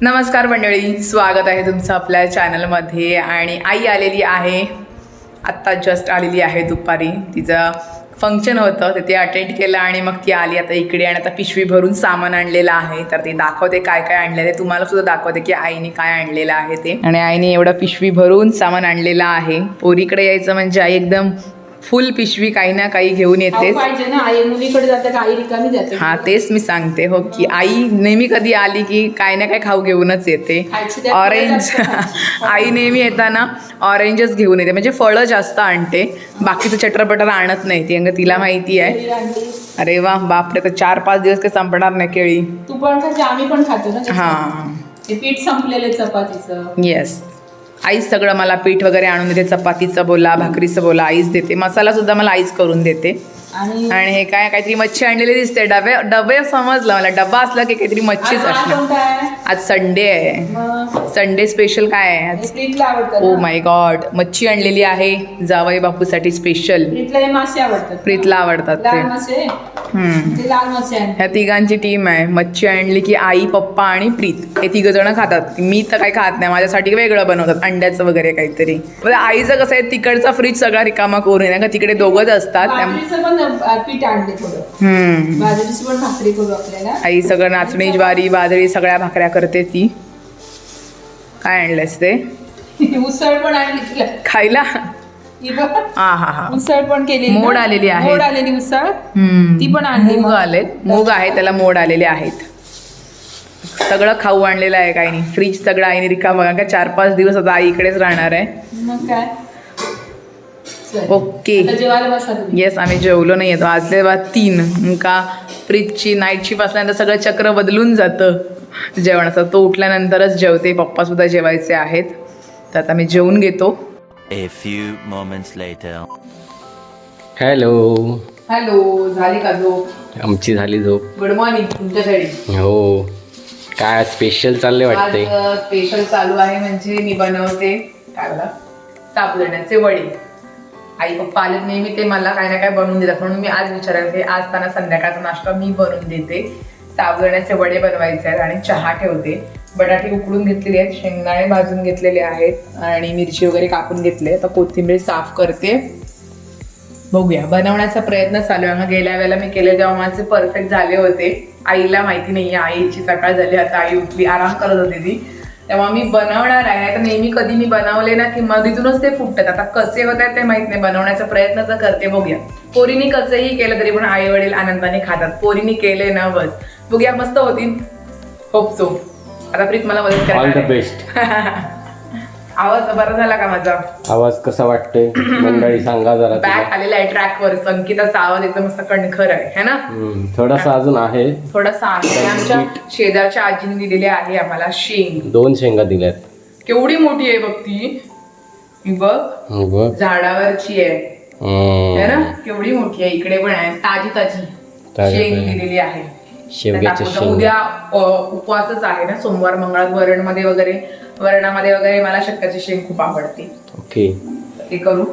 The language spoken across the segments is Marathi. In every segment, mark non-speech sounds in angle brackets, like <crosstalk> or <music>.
नमस्कार मंडळी स्वागत आहे तुमचं आपल्या चॅनलमध्ये. आणि आई आलेली आहे. आत्ता जस्ट आलेली आहे दुपारी. तिचं फंक्शन होतं तिथे अटेंड केलं आणि मग ती आली आता इकडे आणि आता पिशवी भरून सामान आणलेलं आहे. तर ती दाखवते काय काय आणलेलं आहे. तुम्हाला सुद्धा दाखवते की आईने काय आणलेलं आहे ते. आणि आईने एवढं पिशवी भरून सामान आणलेलं आहे. पोरीकडे यायचं म्हणजे आई एकदम फुल पिशवी काही ना काही घेऊन येतेच. पाहिजे ना आई मुलीकडे जाते का आई रिकामी जाते. हा तेच मी सांगते हो की आई नेहमी कधी आली की काय ना काय खाऊ घेऊनच येते. खायची ऑरेंज. <laughs> आई नेहमी येताना ऑरेंजच घेऊन येते. म्हणजे फळं जास्त आणते. बाकीचं चटरपटर आणत नाही ती. अंग तिला माहिती आहे. अरे वा बापरे तर चार पाच दिवस काही संपणार नाही केळी. तू पण खायची आम्ही पण खातो ना हा. ते पीठ संपलेलं चपातीचं. येस आईच सगळं मला पीठ वगैरे आणून देते चपातीचं बोला भाकरीचं बोला आईच देते मसालासुद्धा मला आईच करून देते. आणि हे काय काहीतरी मच्छी आणलेली दिसते. डबे डबे समजलं मला. डबा असला की काहीतरी मच्छीच असणार. आज संडे आहे. संडे स्पेशल काय आहे आज? ओ? माय गॉड मच्छी आणलेली आहे जावई बापूसाठी स्पेशल प्रीतला हे आवडतात ते. ह्या तिघांची टीम आहे. मच्छी आणली की आई पप्पा आणि प्रीत. हे तिघ जण खातात. मी तर काही खात नाही. माझ्यासाठी वेगळं बनवतात. अंड्याचं वगैरे काहीतरी. आईचं कसं आहे? तिकडचा फ्रीज सगळा रिकामा करून का? तिकडे दोघंच असतात. पीठ आणले थोडं. बाजरीची पण भाकरी करू आपल्याला. आई सगळं नाचणी ज्वारी बाजरी सगळ्या भाकऱ्या करते ती. काय आणलंस ते? <laughs> उसळ पण आणली तुला. खायला? उसळ पण केली मोड आलेली आहे. मोड आलेली उसळ. ती पण आणली मूग. आलेत. मूग आहे त्याला मोड आलेले आहेत. सगळं खाऊ आणलेलं आहे काही नाही. फ्रीज सगळं आईने रिकामं का चार पाच दिवस आता आई इकडेच राहणार आहे. मग काय. ओके. येस आम्ही जेवलो नाही येतो आजले बा तीन. का फ्रीजची नाईट शिप असल्यानंतर सगळं चक्र बदलून जातं. जेवणाचं. तो उठल्यानंतरच जेवते. पप्पा सुद्धा जेवायचे आहेत. तर आता मी जेवून घेतो. हॅलो हॅलो झाली का झोप? आमची झाली झोप. गुड मॉर्निंग तुमच्यासाठी हो. काय स्पेशल चालले वाटते आज स्पेशल चालू आहे म्हणजे मी बनवते काय बघा साबुदाण्याचे वडे. आई पप्पा आलेत नेहमी ते मला काय ना काय बनवून देतात. म्हणून मी आज विचारायला की आज त्यांना संध्याकाळचा नाश्ता मी बनवून देते. साबुदाण्याचे वडे बनवायचे आहेत आणि चहा ठेवते. बटाटे उकडून घेतलेले आहेत शेंगदाणे भाजून घेतलेले आहेत आणि मिरची वगैरे कापून घेतले आता कोथिंबीर साफ करते. बघूया. बनवण्याचा प्रयत्न चालू आहे. मग गेल्या वेळेला मी केले तेव्हा माझे परफेक्ट झाले होते. आईला माहिती नाही आईची सकाळ झाली. आता आई उठली. आराम करत होती ती. तेव्हा मी बनवणार आहे. आता नेहमी कधी मी बनवले ना की मधीतूनच ते फुटतात. आता कसे होत आहेत ते माहीत नाही. बनवण्याचा प्रयत्न तर करते. बघूया. पोरीनी कसंही केलं तरी पण आई वडील आनंदाने खातात. पोरीनी केले ना बस. बघूया मस्त होतील. होप सो आता प्रीत मला मदत. बेस्ट <laughs> आवाज बरा झाला का माझा? आवाज कसा वाटतोय? मंडळी सांगा जरा <clears throat> बॅक. आलेला आहे ट्रॅकवर संगीताचा आवाज एकदम मस्त कणखर आहे है ना? थोडासा अजून आहे. थोडासा आहे. आमच्या शेजारच्या आजीने दिलेली आहे आम्हाला शेंग. दोन शेंगा दिल्यात. केवढी मोठी आहे बघ ती. ही बघ. झाडावरची आहे. है ना? केवढी मोठी आहे. इकडे पण आहे. ताजी ताजी शेंग. दिलेली आहे. शेंगा उद्या अ, उपवासच आहे ना सोमवार मंगळवार वरणमध्ये वगैरे वरणामध्ये वगैरे मला शक्याची शेंग खूप आवडते. ओके. ते करू.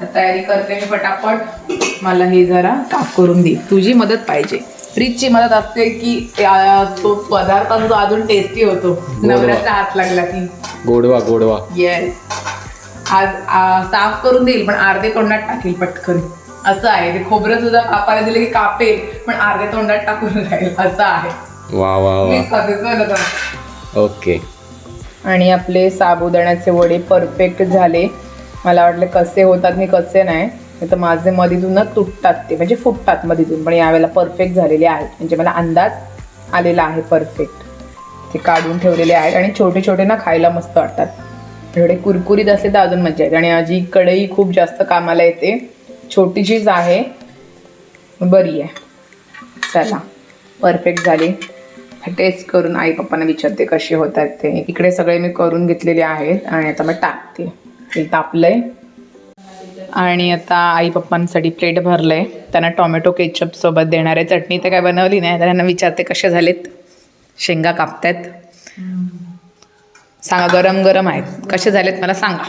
तर तयारी करते मी पटापट. मला हे जरा साफ करून दे. तुझी मदत पाहिजे. फ्रीजची मदत असते की त्या- तो पदार्थ जो अजून टेस्टी होतो. नवऱ्याचा हात लागला की. गोडवा गोडवा. येस आज आ, साफ करून देईल पण अर्धे तोंडात टाकील पटकन. असं आहे. ते खोबरं सुद्धा कापायला दिलं की कापेल पण अर्धे तोंडात टाकून राहील. असं आहे. वा वा वा. मीच खाते चल आता. ओके. आणि आपले साबुदाण्याचे वडे परफेक्ट झाले. मला वाटले कसे होतात मी कसे नाही. नाही तर माझे मधीतूनच तुटतात ते. म्हणजे फुटतात मधीतून पण यावेळेला परफेक्ट झालेले आहेत. म्हणजे मला अंदाज आलेला आहे परफेक्ट. ते काढून ठेवलेले आहेत आणि छोटे छोटे ना खायला मस्त वाटतात. एवढे कुरकुरीत असले तर अजून मजा येते. आणि आजी कढई खूप जास्त कामाला येते. छोटी छोटीशीच आहे. बरी आहे. चला. परफेक्ट झाली. टेस्ट करून आई पप्पांना विचारते कसे होतात ते. इकडे सगळे मी करून घेतलेले आहेत आणि आता मग टाकते. ते तापलंय. आणि आता आई पप्पांसाठी प्लेट भरलंय. त्यांना टोमॅटो केचप सोबत देणार आहे. चटणी तर काय बनवली नाही. त्यांना विचारते कसे झालेत. शेंगा कापतायत. सांगा गरम गरम आहेत. कसे झालेत मला सांगा.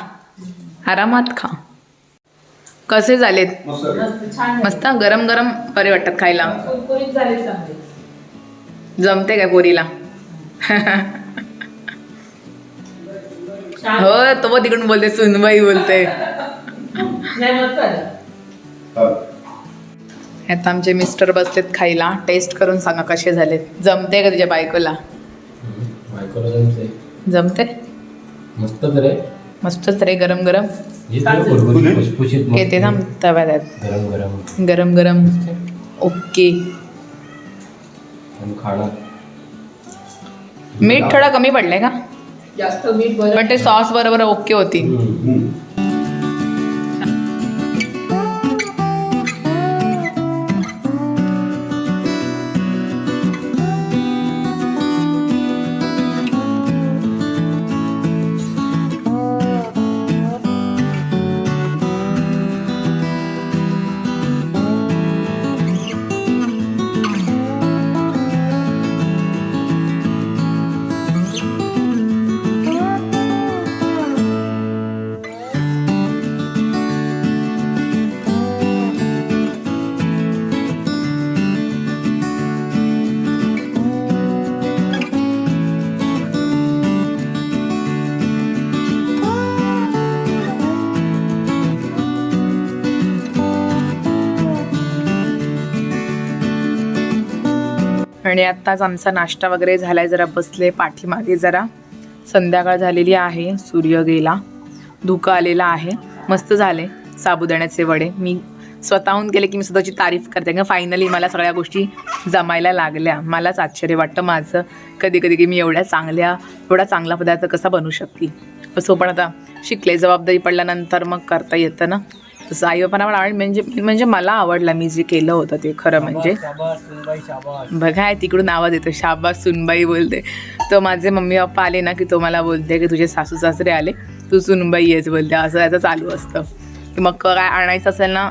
आरामात खा. कसे झालेत? मस्त छान मस्त गरम गरम बरे वाटतात खायला. जमते काय पोरीला? हो तो तिकडून बोलते सुनबाई बोलते मस्त आता आमचे मिस्टर बसलेत खायला. टेस्ट करून सांगा कसे झाले जमते का तुझ्या बायकोला? जमते मस्तच रे मस्तच रे गरम गरम. येते ना तव्यात. आहेत. गरम. गरम गरम. गरम ओके. मीठ थोडा कमी पडलंय का? जास्त मीठ पण ते सॉस बरोबर ओके होती. आणि आत्ताच आमचा नाश्ता वगैरे झालाय जरा बसले पाठीमागे जरा. संध्याकाळ झालेली आहे सूर्य गेला. धुकं आलेला आहे. मस्त झाले साबुदाण्याचे वडे. मी स्वतःहून केले की मी स्वतःची तारीफ करते. कारण फायनली मला सगळ्या गोष्टी जमायला लागल्या. मलाच आश्चर्य वाटतं माझं. कधी कधी की मी एवढ्या चांगल्या एवढा चांगला पदार्थ कसा बनवू शकते? असो पण आता शिकले. जबाबदारी पडल्यानंतर मग करता येतं ना? तसं आई बापांना पण आवड म्हणजे म्हणजे मला आवडलं मी जे केलं होतं ते खरं म्हणजे. बघा तिकडून आवाज येतो. शाबास सुनबाई बोलते. तर माझे मम्मी पप्पा आले ना की तो मला बोलते की तुझे सासू सासरे आले. तू सुनबाई येच बोलते. असं याचं चालू असतं. की मग काय आणायचं असेल ना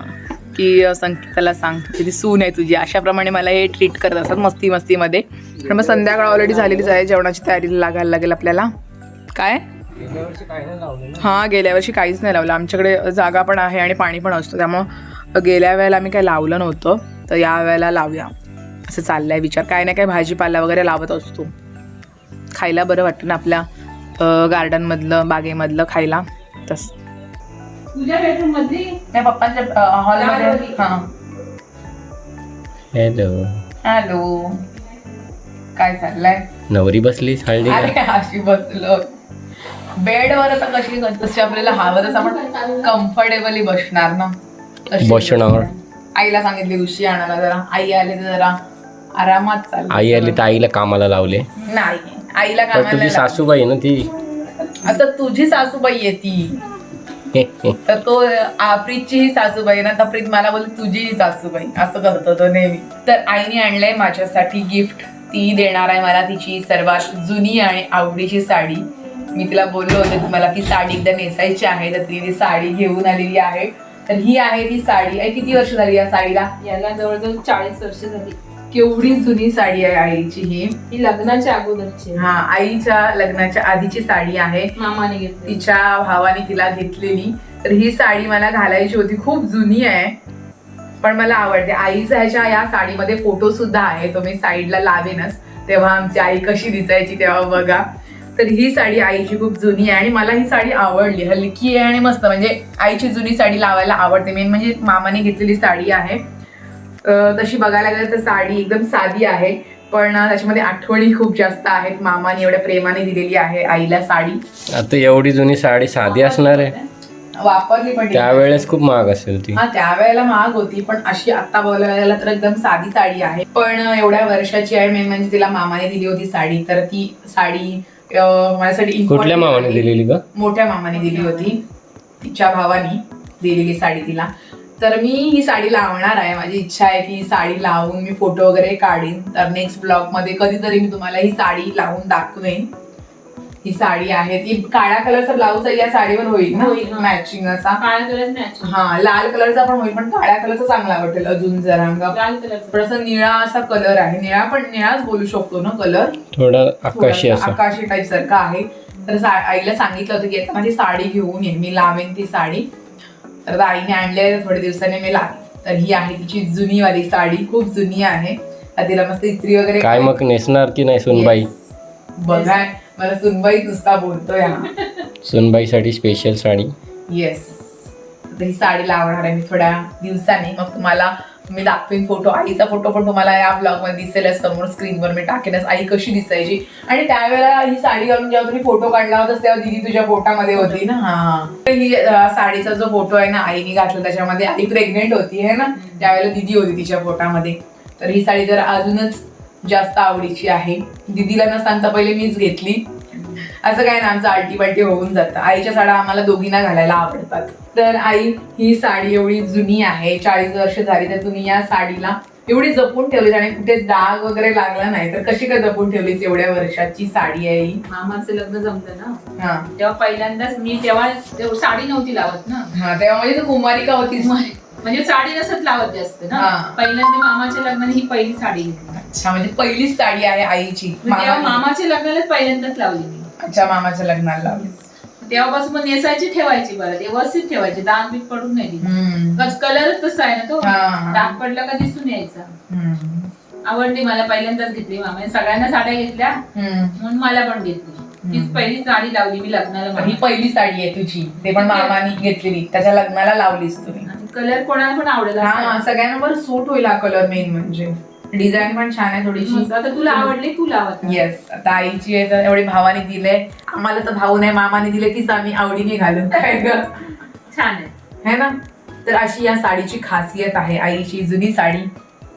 की संकेताला सांग. की ती सून आहे तुझी. अशाप्रमाणे मला हे ट्रीट करत असतात मस्ती मस्तीमध्ये पण मग संध्याकाळ ऑलरेडी झालेलीच आहे. जेवणाची तयारीला लागायला लागेल आपल्याला. काय? हां गेल्या वर्षी काहीच नाही लावलं. आमच्याकडे जागा पण आहे आणि पाणी पण असतं. त्यामुळं गेल्या वेळेला आम्ही काही लावलं नव्हतं. तर या वेळेला लावूया. असं चाललंय विचार. काय ना काय भाजीपाला वगैरे लावत असतो. खायला बरं वाटतं ना आपल्या गार्डनमधलं बागेमधलं खायला. तसं. तुझ्या बेडरूम पप्पांच्या हॉलमध्ये हां. हॅलो. हॅलो. काय चाललंय? नवरी बसली हळदी अरे अशी बसलो. बेडवर आता कशी तशी आपल्याला हवं आपण कम्फर्टेबली बसणार ना. तशी बसणार. आईला सांगितली ऋषी आणायला जरा. आई आले तर जरा आरामात चालू आई आली तर आईला कामाला लावले. नाही आईला तर कामाला तुझी सासूबाई आहे ना ती. आता तुझी सासूबाई आहे ती. <laughs> तर तो आ, प्रीतची ही सासूबाई ना तर प्रीत मला बोलते तुझी ही सासूबाई. असं करतो तो नेहमी. तर आईने आणलंय माझ्यासाठी गिफ्ट ती देणार आहे मला तिची सर्वात जुनी आणि आवडीची साडी. मी तिला बोललो होते की मला ती साडी एकदा नेसायची आहे तर ती ती साडी घेऊन आलेली आहे. तर ही आहे ती साडी. आई किती वर्ष झाली या साडीला? याला जवळजवळ चाळीस वर्ष झाली. केवढी जुनी साडी आहे आईची ही? ही लग्नाच्या अगोदरची आहे. हा आईच्या लग्नाच्या आधीची साडी आहे. मामाने घेतली तिच्या भावाने तिला घेतलेली. तर ही साडी मला घालायची होती. खूप जुनी आहे. पण मला आवडते. आईचा ह्याच्या या साडीमध्ये फोटो सुद्धा आहे. तो मी साईडला लावेनच. तेव्हा आमची आई कशी दिसायची तेव्हा बघा. तर ही साडी आईची खूप जुनी आहे आणि मला ही साडी आवडली. हलकी आहे आणि मस्त. म्हणजे आईची जुनी साडी लावायला आवडते. मेन म्हणजे मामाने घेतलेली साडी आहे. तशी बघायला गेलं तर साडी एकदम साधी आहे पण त्याच्यामध्ये आठवणी खूप जास्त आहेत. मामाने एवढ्या प्रेमाने दिलेली आहे आईला साडी. आता एवढी जुनी साडी साधी असणार आहे? वापरली पण त्यावेळेस खूप महाग असेल ती. हा त्यावेळेला महाग होती पण अशी आता बोलायला गेलं तर एकदम साधी साडी आहे. पण एवढ्या वर्षाची आहे. मेन म्हणजे तिला मामाने दिली होती साडी. तर ती साडी माझ्यासाठी कुठल्या मामाने. दिलेली का मोठ्या मामाने दिली होती. तिच्या भावानी दिलेली साडी तिला. तर मी ही साडी लावणार आहे. माझी इच्छा आहे की ही साडी लावून मी फोटो वगैरे काढीन. तर नेक्स्ट ब्लॉगमध्ये कधीतरी मी तुम्हाला ही साडी लावून दाखवेन. ही साडी आहे. ती काळ्या कलरचा ब्लाऊज या साडीवर होईल ना? होईल. मॅचिंग असा. काळ्या कलर मॅच हा लाल कलरचा पण होईल पण काळ्या कलरचा चांगला वाटेल अजून जरा. लाल कलर थोडासा निळा असा कलर आहे. निळा पण निळाच बोलू शकतो ना कलर थोडा आकाशी असा. आकाशी टाईप सारखा आहे. तर सा- आईला सांगितलं होतं की आता माझी साडी घेऊन ये. मी लावेन ती साडी. तर आता आईने आणली आहे थोड्या दिवसाने मी लावेन. तर ही आहे तिची जुनी वाली साडी. खूप जुनी आहे. आता तिला मस्त इस्त्री वगैरे काय मग नेसणार की नाही सुनबाई? बघा. मला सुनबाई नुसता बोलतोय हा. सुनबाईसाठी स्पेशल साडी. येस ही साडीला आवडणार आहे मी थोड्या दिवसांनी. मग तुम्हाला मी दाखवीन फोटो आईचा फोटो पण तुम्हाला या ब्लॉगमध्ये दिसेलच समोर स्क्रीनवर मी टाकेनच आई कशी दिसायची? आणि त्यावेळेला ही साडी घालून जेव्हा तुम्ही फोटो काढला होता तेव्हा दिदी तुझ्या पोटामध्ये होती ना? हा. तर ही अं, साडीचा जो फोटो आहे ना आईने घातला त्याच्यामध्ये. आई प्रेग्नेंट होती है ना? त्यावेळेला दिदी होती तिच्या पोटामध्ये. तर ही साडी जर अजूनच जास्त आवडीची आहे. दिदीला न सांगता पहिले मीच घेतली. असं काय ना आमचं आलटी पालटी होऊन जातं. आईच्या साड्या आम्हाला दोघींना घालायला आवडतात. तर आई ही साडी एवढी जुनी आहे चाळीस वर्ष झाली तर तुम्ही या साडीला एवढी जपून ठेवलीस आणि कुठे डाग वगैरे लागला नाही तर कशी काय जपून ठेवलीस एवढ्या वर्षाची साडी आहे ही? मामाचं लग्न जमलं ना. हा. तेव्हा पहिल्यांदाच मी तेव्हा तेव्हा साडी नव्हती लावत ना. हा तेव्हा म्हणजे तू कुमारिका होतीस. म्हणजे साडी नसत लावत जास्त ना हा. पहिल्यांदा मामाच्या लग्नाने ही पहिली साडी घेतली अच्छा म्हणजे पहिलीच साडी आहे आईची मग तेव्हा मामाने. मामाच्या लग्नालाच पहिल्यांदाच लावली मी अच्छा मामाच्या लग्नाला लावलीस तेव्हापासून मग नेसायची ठेवायची बरं व्यवस्थित ठेवायची दाग बीत पडून नाही दिली हम्म. कलरच तसा आहे ना तो हा. डाग पडला का दिसून यायचा हम्म. आवडली मला पहिल्यांदाच घेतली मामाने सगळ्यांना साड्या घेतल्या हम्म. म्हणून मला पण घेतली तीच पहिली साडी लावली मी लग्नाला ही. पहिली साडी आहे तुझी ते पण मामानी घेतलेली त्याच्या लग्नाला लावलीस तुम्ही कलर कोणाला पण आवडेल हा. सगळ्यांना बरं सूट होईल हा कलर मेन म्हणजे. डिझाईन पण छान आहे थोडीशी. आता तुला आवडली तू लावत येस आता आईची आहे तर एवढी भावाने दिले. आम्हाला तर भाऊ नाही मामाने दिले तीच आम्ही आवडीने घालू काय ग छान आहे. है ना? तर अशी या साडीची खासियत आहे. आईची जुनी साडी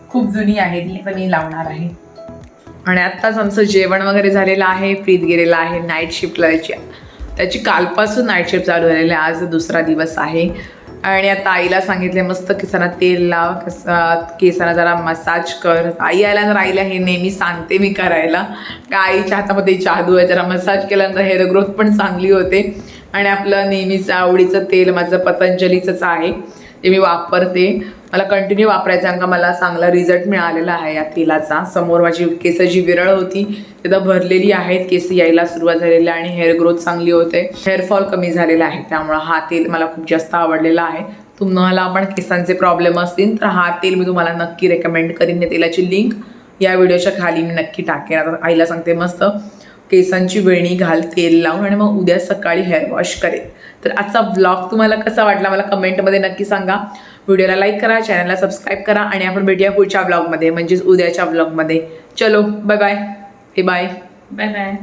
खूप जुनी आहे ती तर मी लावणार आहे. आणि आत्ताच आमचं जेवण वगैरे झालेलं आहे प्रीत गेलेला आहे नाईट शिफ्टला त्याची त्याची कालपासून नाईट शिफ्ट चालू झालेली आहे. आज दुसरा दिवस आहे. आणि आता आईला सांगितले मस्त केसांना तेल लाव केसांना जरा मसाज कर. आई आल्यानंतर आईला हे नेहमी सांगते मी करायला. का आईच्या हातामध्ये जादू आहे जरा मसाज केल्यानंतर हेअर ग्रोथ पण चांगली होते. आणि आपलं नेहमीचं आवडीचं तेल माझं पतंजलीचंच आहे ते मी वापरते. मला कंटिन्यू वापरायचा का मला चांगला रिझल्ट मिळालेला आहे या तेलाचा. समोर माझी केस जी विरळ होती तिथं भरलेली आहेत. केस यायला सुरुवात झालेली आहे आणि हेअर ग्रोथ चांगली होते. हेअरफॉल कमी झालेला आहे त्यामुळं हा तेल मला खूप जास्त आवडलेला आहे. तुम्हाला पण केसांचे प्रॉब्लेम असतील तर हा तेल मी तुम्हाला नक्की रेकमेंड करीन. या तेलाची लिंक या व्हिडिओच्या खाली मी नक्की टाकेन. आता आईला सांगते मस्त केसांची वेणी घाल तेल लावून आणि मग उद्या सकाळी हेअर वॉश करेल तर आजचा ब्लॉग तुम्हाला कसा वाटला मला कमेंटमध्ये नक्की सांगा. व्हिडिओला लाईक करा चॅनलला सबस्क्राईब करा आणि आपण भेटूया पुढच्या ब्लॉगमध्ये म्हणजेच उद्याच्या ब्लॉगमध्ये. चलो बाय बाय हे बाय बाय बाय